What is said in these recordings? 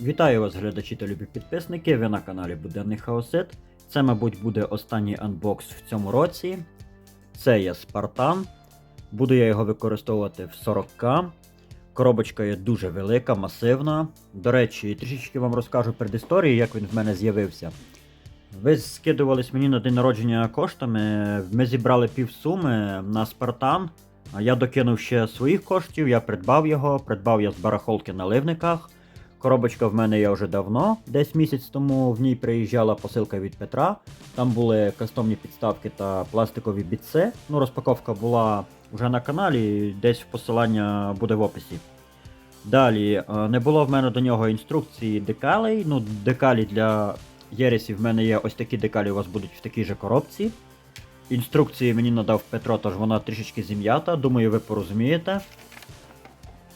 Вітаю вас, глядачі та любі підписники. Ви на каналі Буденний Хаосит. Це, мабуть, буде останній анбокс в цьому році. Це є Спартан. Буду я його використовувати в 40к. Коробочка є дуже велика, масивна. До речі, трішечки вам розкажу предісторію, як він в мене з'явився. Ви скидувались мені на день народження коштами. Ми зібрали півсуми на Спартан. Я докинув ще своїх коштів, я придбав його, придбав я з барахолки на ливниках. Коробочка в мене є вже давно, десь місяць тому в ній приїжджала посилка від Петра. Там були кастомні підставки та пластикові бітси. Ну, розпаковка була вже на каналі, десь посилання буде в описі. Далі, е, не було в мене до нього інструкції декалей. Ну, декалі для Єресів в мене є ось такі декалі, у вас будуть в такій же коробці. Інструкції мені надав Петро, тож вона трішечки зім'ята, думаю, ви порозумієте.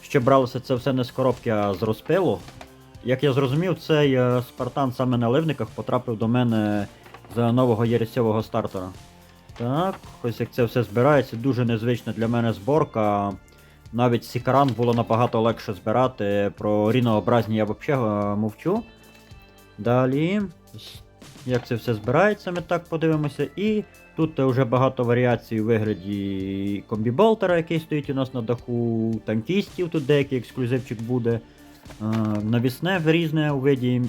Що бралося це все не з коробки, а з розпилу. Як я зрозумів, цей е, Спартан саме на ливниках потрапив до мене за нового єресьового стартера. Так, ось як це все збирається, дуже незвична для мене зборка. Навіть Сікаран було набагато легше збирати. Про рінообразні я взагалі мовчу. Далі, як це все збирається, ми так подивимося. І тут вже багато варіацій у вигляді комбіболтера, який стоїть у нас на даху, танкістів, тут деякий ексклюзивчик буде. Навісне різне у виді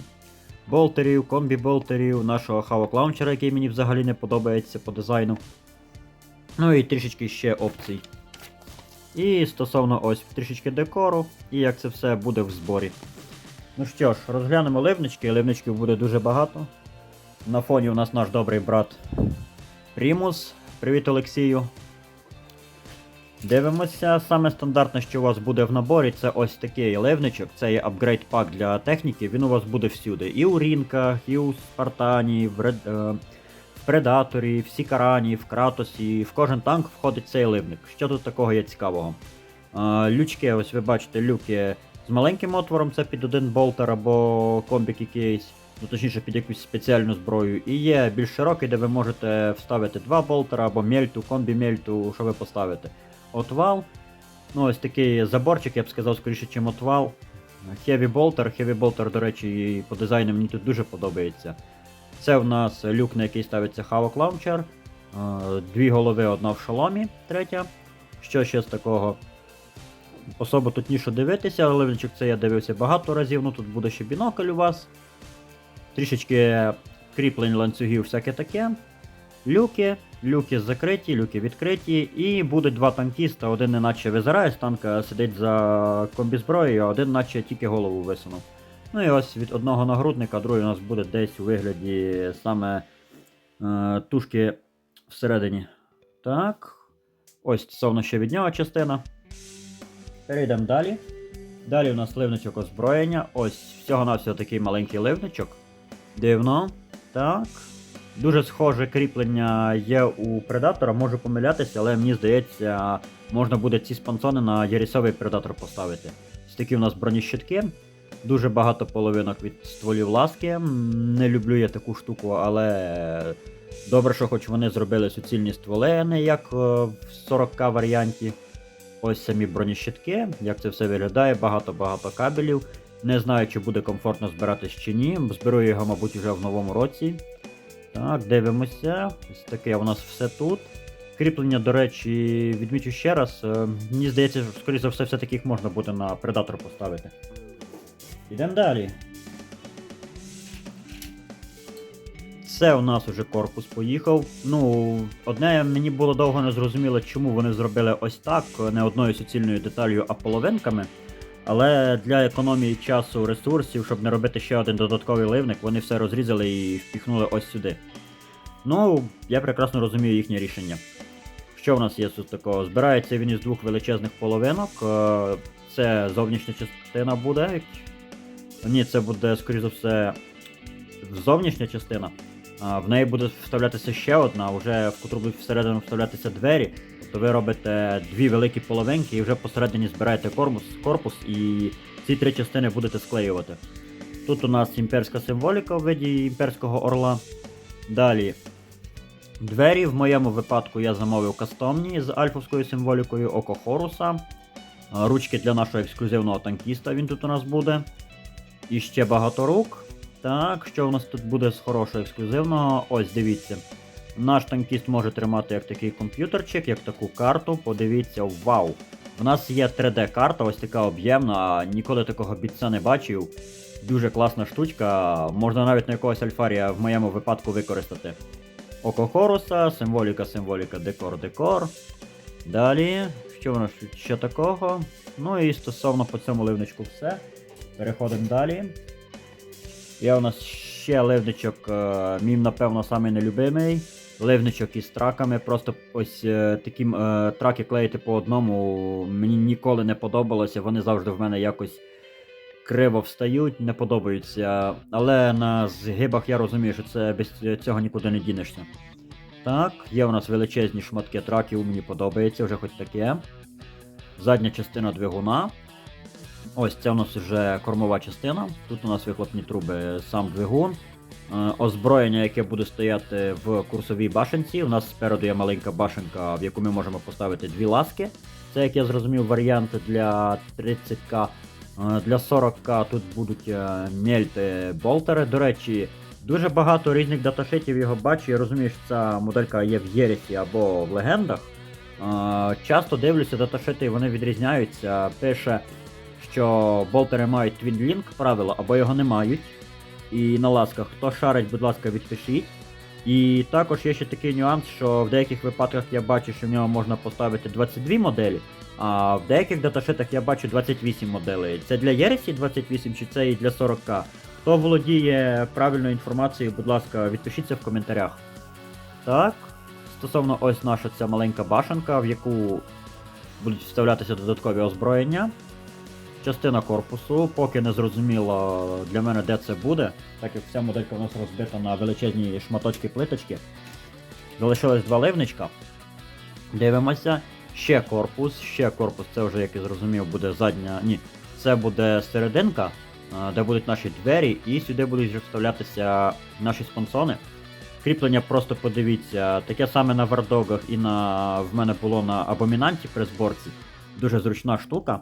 болтерів, комбі-болтерів, нашого хавок лаунчера, який мені взагалі не подобається по дизайну. Ну і трішечки ще опцій. І стосовно ось трішечки декору, і як це все буде в зборі. Ну що ж, розглянемо ливнички, ливничків буде дуже багато. На фоні у нас наш добрий брат Примус. Привіт, Олексію. Дивимося, саме стандартне, що у вас буде в наборі, це ось такий ливничок. Це є апгрейд пак для техніки, він у вас буде всюди. І у Рінках, і у Спартані, в, Ред... е, в Предаторі, в Сікарані, в Кратосі, в кожен танк входить цей ливник. Що тут такого є цікавого? Е, лючки, ось ви бачите, люки з маленьким отвором, це під один болтер або комбік якийсь. Ну, точніше, під якусь спеціальну зброю. І є більш широкий, де ви можете вставити два болтера або мельту, комбі мельту, що ви поставите. Отвал. Ну, ось такий заборчик, я б сказав, скоріше, чим отвал. Heavy болтер. Heavy болтер, до речі, по дизайну мені тут дуже подобається. Це в нас люк, на який ставиться Havoc Launcher. Дві голови, одна в шоломі, третя. Що ще з такого? Особо тут ніщо дивитися, але це я дивився багато разів, ну тут буде ще бінокль у вас. Трішечки кріплень ланцюгів, всяке таке. Люки, люки закриті, люки відкриті, і буде два танкіста, один неначе визирає з танка, сидить за комбізброєю, а один наче тільки голову висунув. Ну і ось від одного нагрудника, другий у нас буде десь у вигляді саме е, тушки всередині. Так. Ось стосовно ще від нього частина. Перейдемо далі. Далі у нас ливничок озброєння. Ось всього-навсього такий маленький ливничок. Дивно. Так. Дуже схоже кріплення є у предатора, можу помилятися, але мені здається, можна буде ці спансони на ярісовий предатор поставити. Ось такі у нас бронещитки. Дуже багато половинок від стволів ласки. Не люблю я таку штуку, але добре, що хоч вони зробили суцільні стволи, не як е, в 40к варіанті. Ось самі бронещитки, як це все виглядає, багато-багато кабелів. Не знаю, чи буде комфортно збиратись чи ні. Зберу його, мабуть, вже в новому році. Так, дивимося. Ось таке у нас все тут. Кріплення, до речі, відмічу ще раз. е, Мені здається, що, скоріше за все, все-таки їх можна буде на предатор поставити. Йдемо далі. Це у нас уже корпус поїхав. Ну, одне мені було довго не зрозуміло, чому вони зробили ось так, не одною суцільною деталью, а половинками. Але для економії часу ресурсів, щоб не робити ще один додатковий ливник, вони все розрізали і впіхнули ось сюди. Ну, я прекрасно розумію їхнє рішення. Що в нас є тут такого? Збирається він із двох величезних половинок. е, Це зовнішня частина буде. Ні, це буде, скоріш за все, зовнішня частина. В неї буде вставлятися ще одна, вже в котру будуть всередину вставлятися двері. Тобто ви робите дві великі половинки і вже посередині збираєте корпус, корпус і ці три частини будете склеювати. Тут у нас імперська символіка в виді імперського орла. Далі. Двері в моєму випадку я замовив кастомні з альфовською символікою Око Хоруса. Ручки для нашого ексклюзивного танкіста він тут у нас буде. І ще багато рук. Так, що у нас тут буде з хорошого ексклюзивного? Ось дивіться. Наш танкіст може тримати як такий комп'ютерчик, як таку карту. Подивіться, вау! У нас є 3D-карта, ось така об'ємна, ніколи такого бітця не бачив. Дуже класна штучка, можна навіть на якогось альфарія в моєму випадку використати. Око Хоруса, символіка, символіка, декор, декор. Далі, що в нас ще такого? Ну і стосовно по цьому ливничку все. Переходимо далі. Є у нас ще ливничок, е, мій, напевно, самий нелюбимий. Ливничок із траками. Просто ось е, такі е, траки клеїти по одному мені ніколи не подобалося. Вони завжди в мене якось криво встають, не подобаються. Але на згибах я розумію, що це без цього нікуди не дінешся. Так, є у нас величезні шматки траків, мені подобається, вже хоч таке. Задня частина двигуна. Ось це у нас вже кормова частина. Тут у нас вихлопні труби, сам двигун. Е, Озброєння, яке буде стояти в курсовій башенці. У нас спереду є маленька башенка, в яку ми можемо поставити дві ласки. Це, як я зрозумів, варіант для 30к. Е, Для 40к тут будуть е, мельти болтери. До речі, дуже багато різних даташитів його бачу. Я розумію, що ця моделька є в Єресі або в легендах. Е, Часто дивлюся даташити, і вони відрізняються. Пише, що болтери мають Link правило, або його не мають. І на ласках, хто шарить, будь ласка, відпишіть. І також є ще такий нюанс, що в деяких випадках я бачу, що в нього можна поставити 22 моделі, а в деяких даташитах я бачу 28 моделей. Це для Єресі 28 чи це і для 40к? Хто володіє правильною інформацією, будь ласка, відпишіться в коментарях. Так, стосовно ось наша ця маленька башенка, в яку будуть вставлятися додаткові озброєння. Частина корпусу, поки не зрозуміло для мене, де це буде, так як вся моделька у нас розбита на величезні шматочки плиточки. Залишилось два ливничка. Дивимося. Ще корпус, ще корпус, це вже, як я зрозумів, буде задня. Ні, це буде серединка, де будуть наші двері, і сюди будуть вставлятися наші спонсони. Кріплення просто подивіться, таке саме на вардогах і на в мене було на абомінанті при зборці. Дуже зручна штука.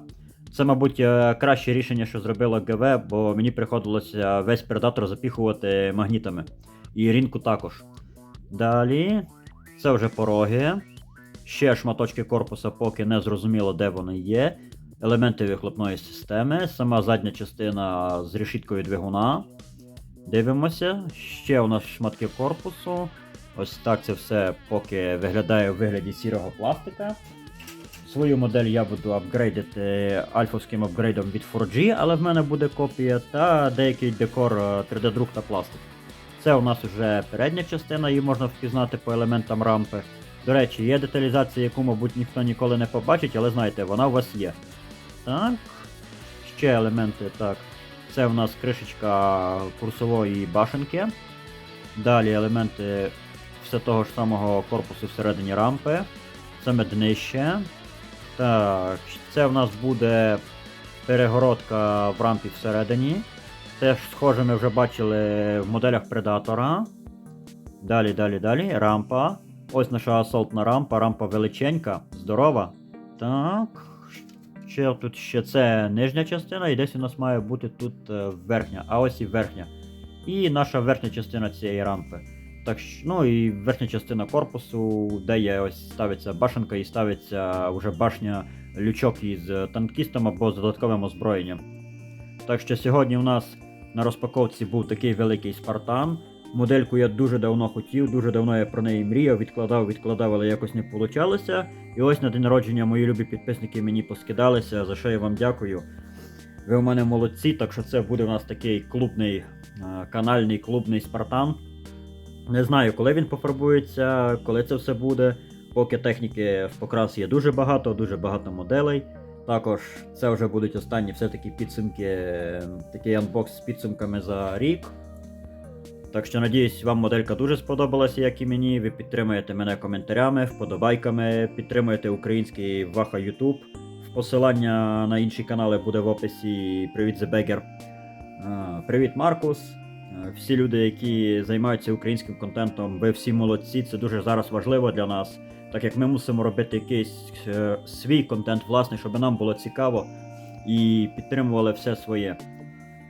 Це, мабуть, е, краще рішення, що зробило ГВ, бо мені приходилося весь предатор запіхувати магнітами. І рінку також. Далі. Це вже пороги. Ще шматочки корпуса, поки не зрозуміло, де вони є. Елементи вихлопної системи. Сама задня частина з решіткою двигуна. Дивимося. Ще у нас шматки корпусу. Ось так це все поки виглядає у вигляді сірого пластика. Свою модель я буду апгрейдити альфовським апгрейдом від 4G, але в мене буде копія та деякий декор е, 3D-друк та пластик. Це у нас вже передня частина, її можна впізнати по елементам рампи. До речі, є деталізація, яку, мабуть, ніхто ніколи не побачить, але знаєте, вона у вас є. Так. Ще елементи, так. Це у нас кришечка курсової башенки. Далі елементи все того ж самого корпусу всередині рампи. Саме днище. Так, це в нас буде перегородка в рампі всередині. Теж схоже ми вже бачили в моделях Предатора. Далі, далі, далі. Рампа. Ось наша асолтна рампа, рампа величенька, здорова. Так. Ще тут ще це нижня частина, і десь у нас має бути тут е, верхня, а ось і верхня. І наша верхня частина цієї рампи. Так, що- ну і верхня частина корпусу, де є ось ставиться башенка і ставиться вже башня лючок із танкістом або з додатковим озброєнням. Так що сьогодні у нас на розпаковці був такий великий Спартан. Модельку я дуже давно хотів, дуже давно я про неї мріяв, відкладав, відкладав, але якось не вийшло. І ось на день народження мої любі підписники мені поскидалися, за що я вам дякую. Ви у мене молодці, так що це буде у нас такий клубний, е, канальний клубний Спартан. Не знаю, коли він пофарбується, коли це все буде. Поки техніки в покрас є дуже багато, дуже багато моделей. Також це вже будуть останні все-таки підсумки, е, такий анбокс з підсумками за рік. Так що надіюсь, вам моделька дуже сподобалася, як і мені. Ви підтримуєте мене коментарями, вподобайками, підтримуєте український Ваха YouTube. Посилання на інші канали буде в описі. Привіт. Е, Привіт, Маркус. Е, Всі люди, які займаються українським контентом, ви всі молодці. Це дуже зараз важливо для нас, так як ми мусимо робити якийсь е, свій контент, власний, щоб нам було цікаво і підтримували все своє.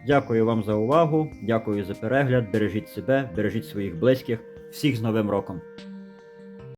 Дякую вам за увагу, дякую за перегляд. Бережіть себе, бережіть своїх близьких. Всіх з Новим роком!